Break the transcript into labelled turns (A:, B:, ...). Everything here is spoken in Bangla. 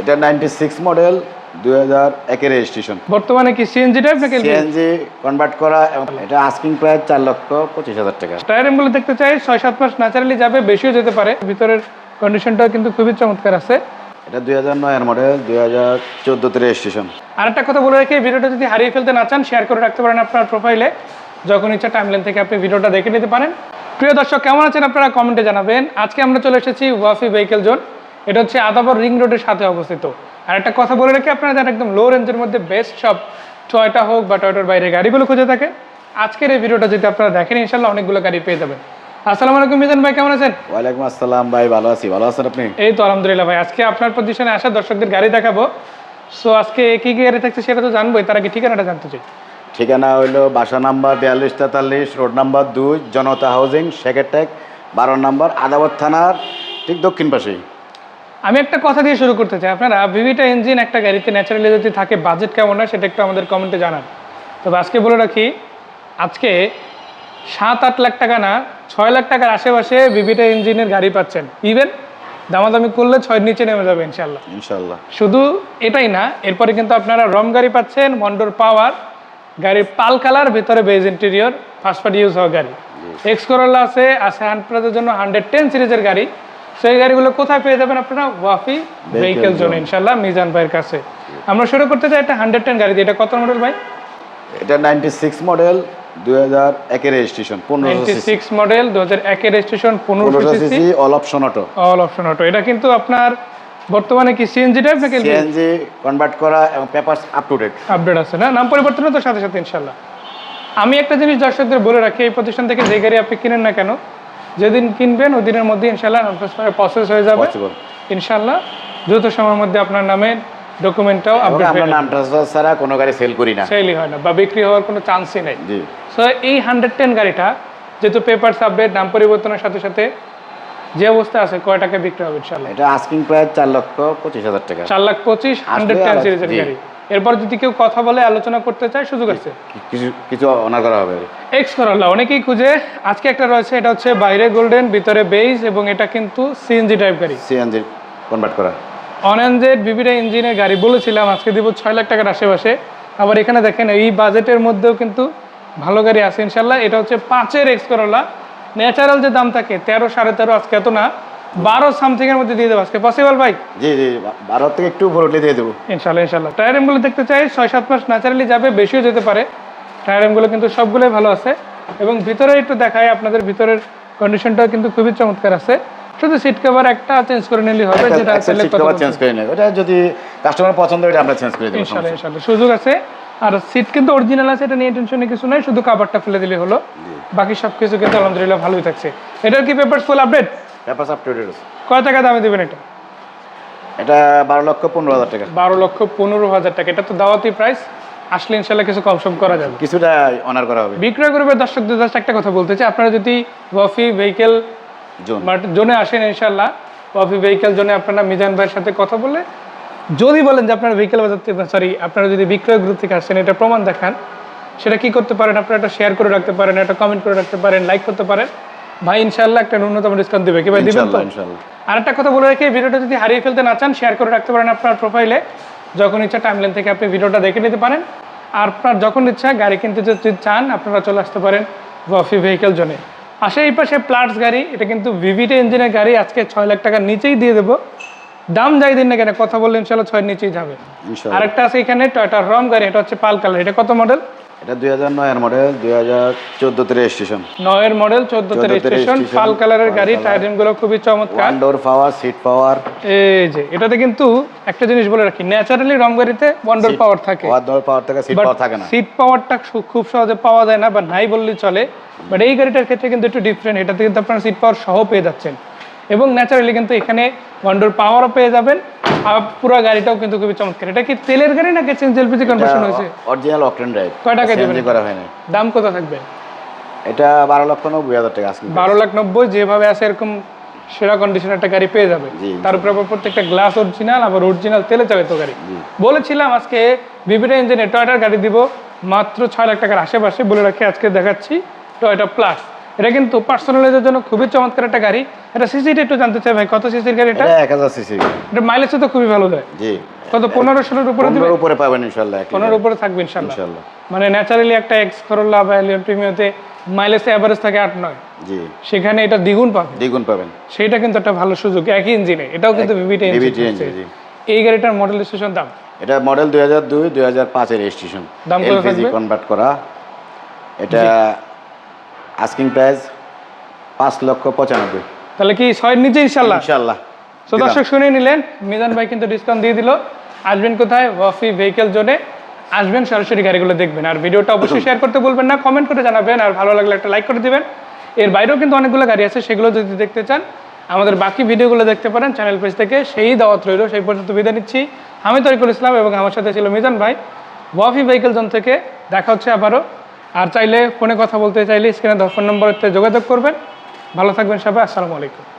A: এটা নাইনটি সিক্স মডেল দুই হাজার একের রেজিস্ট্রেশন
B: বর্তমানে কি সিএনজি টাইপ নাকি
A: সিএনজি কনভার্ট করা এবং এটা আস্কিং প্রায় চার লক্ষ পঁচিশ হাজার টাকা।
B: টায়ারগুলো দেখতে চাই ছয় সাত মাস ন্যাচারালি যাবে বেশিও যেতে পারে। ভিতরের কন্ডিশনটা কিন্তু খুবই চমৎকার আছে।
A: এটা দুই হাজার নয়ের মডেল দুই হাজার চোদ্দোতে রেজিস্ট্রেশন
B: আরেকটা কথা বলে রাখি ভিডিওটা যদি হারিয়ে ফেলতে না চান শেয়ার করে রাখতে পারেন আপনার প্রোফাইলে যখন ইচ্ছা টাইমলাইন থেকে আপনি ভিডিওটা দেখে নিতে পারেন। প্রিয় দর্শক কেমন আছেন আপনারা? কমেন্টে জানাবেন। আজকে আমরা চলে এসেছি ওয়াফি ভেহিকেল জোন এটা হচ্ছে আদাবর রিং রোডের সাথে অবস্থিত। আর একটা কথা বলে রাখি আপনারা যারা একদম লো রেঞ্জের মধ্যে বেস্ট সব টয়টা হোক বা টয়টার বাইরে গাড়িগুলো খুঁজে থাকে আজকের এই ভিডিওটা যদি আপনারা দেখেন ইনশাল্লাহ অনেকগুলো গাড়ি পেয়ে যাবেন। আসসালামু আলাইকুম মিজান ভাই কেমন আছেন?
A: ওয়ালাইকুম আসসালাম ভাই ভালো আছি। ভালো আছেন আপনি?
B: এই তো আলহামদুলিল্লাহ ভাই আজকে আপনার পজিশনে আসা দর্শকদের গাড়ি দেখাবো। সো আজকে কি কি গাড়ি থাকছে সেটা তো জানবোই তার আগে ঠিকানাটা জানতে চাই।
A: ঠিকানা হইল বাসা নাম্বার বিয়াল্লিশ তেতাল্লিশ রোড নাম্বার দুই জনতা হাউজিং বারো নাম্বার আদাবত থানার ঠিক দক্ষিণ পাশেই।
B: আমি একটা কথা দিয়ে শুরু করতে চাই। আপনারা ভিভিটা ইঞ্জিন একটা গাড়িতে ন্যাচারালি যদি থাকে বাজেট কেমন হয় সেটা একটু আমাদের কমেন্টে জানান। তবে আজকে বলে রাখি আজকে সাত আট লাখ টাকা না ছয় লাখ টাকার আশেপাশে ভিভিটা ইঞ্জিনের গাড়ি পাচ্ছেন। ইভেন দামাদামি করলে ছয়ের নিচে নেমে যাবে ইনশাল্লাহ
A: ইনশাল্লাহ
B: শুধু এটাই না এরপরে কিন্তু আপনারা রম গাড়ি পাচ্ছেন মন্ডোর পাওয়ার গাড়ির পাল কালার ভেতরে beige interior first party use হওয়া গাড়ি। এক্স করোলা আছে আছে হান্ড্রেডের জন্য হান্ড্রেড টেন সিরিজের গাড়ি। সেই গাড়িগুলো কোথায় পেয়ে যাবেন আপনারা? ওয়াফি ভেহিকেল জোন ইনশাল্লাহ মিজান ভাইয়ের কাছে। আমরা শুরু করতে চাই একটা হান্ড্রেড টেন গাড়ি। এটা কত মডেল ভাই?
A: এটা নাইনটি সিক্স মডেল দুই হাজার একের রেজিস্ট্রেশন পনেরোশো
B: সিক্স মডেল দু হাজার একের রেজিস্ট্রেশন পনেরোশো CC
A: CC all option auto
B: all option auto এটা কিন্তু আপনার বর্তমানে কি সিএনজি টাইপ নাকি
A: সিএনজি কনভার্ট করা এবং papers up to date
B: update আছে না? নাম পরিবর্তনের তো সাথে সাথে ইনশাল্লাহ আমি একটা জিনিস দর্শকদের বলে রাখি এই প্রতিষ্ঠান থেকে যে গাড়ি আপনি কিনেন না কেন যেদিন কিনবেন ওই দিনের মধ্যে ইনশাল্লাহ প্রসেস হয়ে যাবে। ইনশাল্লাহ দ্রুত সময়ের মধ্যে আপনার নামে ডকুমেন্টটাও আপডেট
A: আমরা নাম ট্রান্সফার ছাড়া কোনো গাড়ি সেল করি না।
B: সেলই হয় না বা বিক্রি হওয়ার কোনো চান্সই নেই।
A: জি।
B: সো এই হান্ড্রেড টেন গাড়িটা যেহেতু পেপার আপডেট নাম পরিবর্তনের সাথে সাথে যে অবস্থা আছে কয় টাকা বিক্রি হবে ইনশাল্লাহ
A: এটা আস্কিং প্রায় চার লক্ষ পঁচিশ হাজার টাকা।
B: চার লাখ পঁচিশ হান্ড্রেড টেন সিরিজের গাড়ি। এরপর যদি কেউ কথা বলে আলোচনা করতে চায় সুযোগ আছে।
A: কিছু কিছু অনার করা হবে।
B: এক্স করল্লা অনেকেই খুঁজে আজকে একটা রয়েছে এটা হচ্ছে বাইরে গোল্ডেন ভিতরে বেইজ এবং এটা কিন্তু সিএনজি টাইপ গাড়ি।
A: সিএনজি কনভার্ট করা।
B: অনএনজেড বিবিটা ইঞ্জিনের গাড়ি বলেছিলাম আজকে দিব ছয় লাখ টাকার আশেপাশে। আবার এখানে দেখেন এই বাজেটের মধ্যেও কিন্তু ভালো গাড়ি আছে ইনশাল্লাহ এটা হচ্ছে পাঁচের এক্স করল্লা ন্যাচারাল যে দাম থাকে তেরো সাড়ে তেরো আজকে এত না। বারো সামথিং এর মধ্যে দিয়ে দেবো আজকে। পসিবল ভাই?
A: জি জি বারো থেকে একটু উপর উঠলে দিয়ে দেবো।
B: ইনশাল্লাহ ইনশাল্লাহ। টায়ার এমগুলো দেখতে চাই ছয় সাত মাস ন্যাচারালি যাবে বেশিও যেতে পারে। টায়ার এমগুলো কিন্তু সবগুলোই ভালো আছে। এবং ভিতরে একটু দেখায় আপনাদের ভিতরের কন্ডিশনটা কিন্তু খুবই চমৎকার আছে। শুধু সিট কভার একটা চেঞ্জ করে নিলেই হবে যেটা আসলে
A: সিট কভার চেঞ্জ করে নেবে। ওটা যদি কাস্টমার পছন্দ হয় আমরা চেঞ্জ করে দেবো
B: ইনশাল্লাহ ইনশাল্লাহ। সুযোগ আছে। আর সিট কিন্তু অরিজিনাল আছে এটা নিয়ে টেনশনে কিছু নাই শুধু কাভারটা ফেলে দিলে হলো। বাকি সব কিছু কিন্তু আলহামদুলিল্লাহ ভালোই থাকছে। এটার কি paper full update
A: paper up to date
B: কয় টাকা দামে দেবেন এটা?
A: এটা বারো লক্ষ পনেরো হাজার টাকা।
B: বারো লক্ষ পনেরো হাজার টাকা। এটা তো দাওয়াতি প্রাইস আসলে ইনশাল্লাহ কিছু কম সম করা যাবে।
A: কিছুটা অনার করা হবে।
B: বিক্রয় করবে দর্শকদের জাস্ট একটা কথা বলতে চাই। আপনারা যদি ওয়াফি ভেহিকেল
A: জোন
B: জোনে আসেন ইনশাল্লাহ ওয়াফি ভেহিকেল জোনে আপনারা মিজান ভাইয়ের সাথে কথা বলে যদি বলেন যে আপনারা ভেহিকেল বাজার থেকে সরি আপনারা যদি বিক্রয় গ্রুপ থেকে আসছেন এটা প্রমাণ দেখান। সেটা কি করতে পারেন? আপনারা একটা শেয়ার করে রাখতে পারেন একটা কমেন্ট করে রাখতে পারেন লাইক করতে পারেন। ভাই ইনশাল্লাহ একটা ন্যূনতম ডিসকাউন্ট দেবে। কি ভাই দিবেন তো? আর একটা কথা বলে রাখি এই ভিডিওটা যদি হারিয়ে ফেলতে না চান শেয়ার করে রাখতে পারেন আপনার প্রোফাইলে যখন ইচ্ছা টাইমলাইন থেকে আপনি ভিডিওটা দেখে নিতে পারেন। আর আপনার যখন ইচ্ছা গাড়ি কিনতে যদি চান আপনারা চলে আসতে পারেন ওয়াফি ভেহিকেল জোনে আসে এই পাশে প্লাটস গাড়ি এটা কিন্তু ভিভিটি ইঞ্জিনের গাড়ি আজকে ছয় লাখ টাকার নিচেই দিয়ে দেবো। দাম যাই দিন না কেন কথা বললে ইনশাল্লাহ ছয়ের নিচেই যাবে।
A: ইনশাল্লাহ
B: আরেকটা আছে এখানে টয়টা রম গাড়ি এটা হচ্ছে পাল কালার এটা কত মডেল
A: এটা দুই হাজার নয়ের মডেল দুই হাজার চোদ্দোতে রেজিস্ট্রেশন
B: নয়ের মডেল চোদ্দতে
A: 14 তে
B: রেজিস্ট্রেশন পাল কালারের গাড়ি। টায়ারিংগুলো খুবই চমৎকার।
A: One door power seat power
B: এই যে এটাতে কিন্তু একটা জিনিস বলে রাখি ন্যাচারালি রং গাড়িতে ওয়ান্ডার পাওয়ার থাকে।
A: ওয়ান ডোর পাওয়ার থেকে সিট পাওয়ার থাকে না।
B: সিট পাওয়ারটা খুব সহজে পাওয়া যায় না বা নাই বললেই চলে। বাট এই গাড়িটার ক্ষেত্রে কিন্তু একটু ডিফারেন্ট এটাতে কিন্তু আপনারা সিট পাওয়ার সহ পেয়ে যাচ্ছেন। এবং ন্যাচারালি কিন্তু এখানে ওয়ান্ডার পাওয়ারও পেয়ে যাবেন পুরো গাড়িটাও কিন্তু খুবই চমৎকার। এটা কি তেলের গাড়ি নাকি চেঞ্জ এলপিজি কনভার্সন হয়েছে?
A: অরিজিনাল অকটেন ড্রাইভ
B: কয় টাকা দেবেন?
A: করা হয়নি।
B: দাম কত থাকবে?
A: এটা বারো লক্ষ নব্বই হাজার টাকা আজকে
B: বারো লাখ নব্বই যেভাবে আছে এরকম সেরা কন্ডিশন একটা গাড়ি পেয়ে যাবে। তার উপরে প্রত্যেকটা গ্লাস অরিজিনাল আবার অরিজিনাল তেলে চালিত গাড়ি। বলেছিলাম আজকে বিভিন্ন ইঞ্জিনে টয়টার গাড়ি দিব মাত্র ছয় লাখ টাকার আশেপাশে। বলে রাখি আজকে দেখাচ্ছি টয়টা প্লাস এটা কিন্তু পার্সোনালিদের জন্য খুবই চমৎকার একটা গাড়ি। এটা সিসিটা একটু জানতে চাই ভাই কত সিসির গাড়ি এটা
A: এটা এক হাজার সিসি
B: এটা মাইলেজ তো খুবই ভালো দেয়।
A: জি।
B: কত পনেরো ষোলোর উপরে দিবে?
A: পনেরোর উপরে পাবেন ইনশাল্লাহ এক
B: পনেরোর উপরে থাকবে ইনশাল্লাহ মানে ন্যাচারালি একটা এক্স করোলা বা এলিয়ন প্রিমিয়াতে মাইলেজ অ্যাভারেজ থাকে আট নয়।
A: জি।
B: সেখানে এটা দ্বিগুণ পাবে।
A: দ্বিগুণ পাবেন।
B: সেটা কিন্তু একটা ভালো সুযোগ একই ইঞ্জিনে এটাও কিন্তু ভিভিটি ইঞ্জিন
A: জি।
B: এই গাড়িটার মডেল স্টেশন দাম?
A: এটা মডেল দুই হাজার দুই দুই হাজার পাঁচের রেজিস্ট্রেশন
B: দাম কত থাকবে?
A: কনভার্ট করা। এটা আস্কিং প্রাইস পাঁচ লক্ষ পঁচানব্বই।
B: তাহলে কি ছয়ের নিচে ইনশাল্লাহ?
A: ইনশাল্লাহ।
B: তো দর্শক শুনে নিলেন মিজান ভাই কিন্তু ডিসকাউন্ট দিয়ে দিল। আসবেন কোথায়? ওয়াফি ভেহিকেল জোনে আসবেন সরাসরি গাড়িগুলো দেখবেন। আর ভিডিওটা অবশ্যই শেয়ার করতে বলবেন না কমেন্ট করে জানাবেন আর ভালো লাগলে একটা লাইক করে দিবেন। এর বাইরেও কিন্তু অনেকগুলো গাড়ি আছে সেগুলো যদি দেখতে চান আমাদের বাকি ভিডিওগুলো দেখতে পারেন চ্যানেল পেজ থেকে। সেই দাওয়াত রইল সেই পর্যন্ত বিদায় নিচ্ছি। আমি তরিকুল ইসলাম এবং আমার সাথে ছিল মিজান ভাই। ওয়াফি ভেহিকেল জোন থেকে দেখা হচ্ছে আবারও। আর চাইলে ফোনে কথা বলতে চাইলে স্ক্রিনে ফোন নম্বরতে যোগাযোগ করবেন। ভালো থাকবেন সবাই, আসসালামু আলাইকুম।